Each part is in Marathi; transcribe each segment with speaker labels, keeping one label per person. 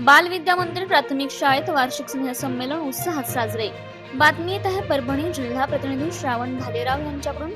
Speaker 1: बालविद्या मंदिर प्राथमिक शाळेत वार्षिक स्नेहसंमेलन उत्साहात साजरे. बातमी येत आहे परभणी जिल्हा प्रतिनिधी श्रावण भालेराव यांच्याकडून.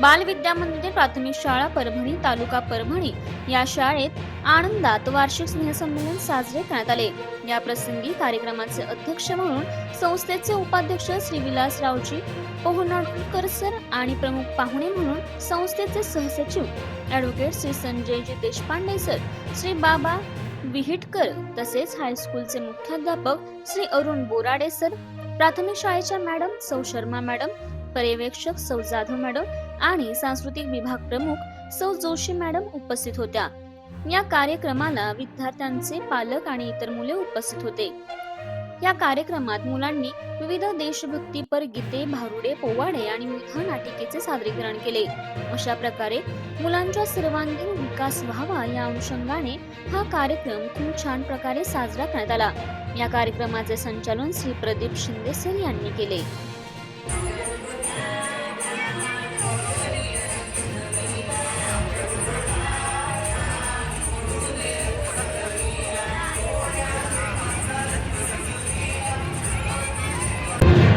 Speaker 1: बालविद्या मंदिर प्राथमिक शाळा परभणी तालुका परभणी या शाळेत आनंदात वार्षिक स्नेहसंमेलन साजरे करण्यात आले. या प्रसंगी कार्यक्रमाचे अध्यक्ष म्हणून संस्थेचे उपाध्यक्ष श्री विलासरावजी पोहनाडकर सर आणि प्रमुख पाहुणे म्हणून संस्थेचे सहसचिव ॲडव्होकेट श्री संजयजी देशपांडे सर श्री बाबा विहिटकर तसेच हायस्कूलचे मुख्याध्यापक श्री अरुण बोराडे सर प्राथमिक शाळेच्या मॅडम सौ शर्मा मॅडम पर्यवेक्षक सौ जाधव मॅडम आणि सांस्कृतिक विभाग प्रमुख सौ जोशी मॅडम उपस्थित होत्या. या कार्यक्रमाला विद्यार्थ्यांचे पालक आणि इतर मुले उपस्थित होते. या कार्यक्रमात मुलांनी विविध देशभक्तीपर गीते भारुडे पोवाडे आणि विविध नाटिकेचे सादरीकरण केले. अशा प्रकारे मुलांचा सर्वांगीण विकास व्हावा या अनुषंगाने हा कार्यक्रम खूप छान प्रकारे साजरा करण्यात आला. या कार्यक्रमाचे संचालन श्री प्रदीप शिंदेसर यांनी केले.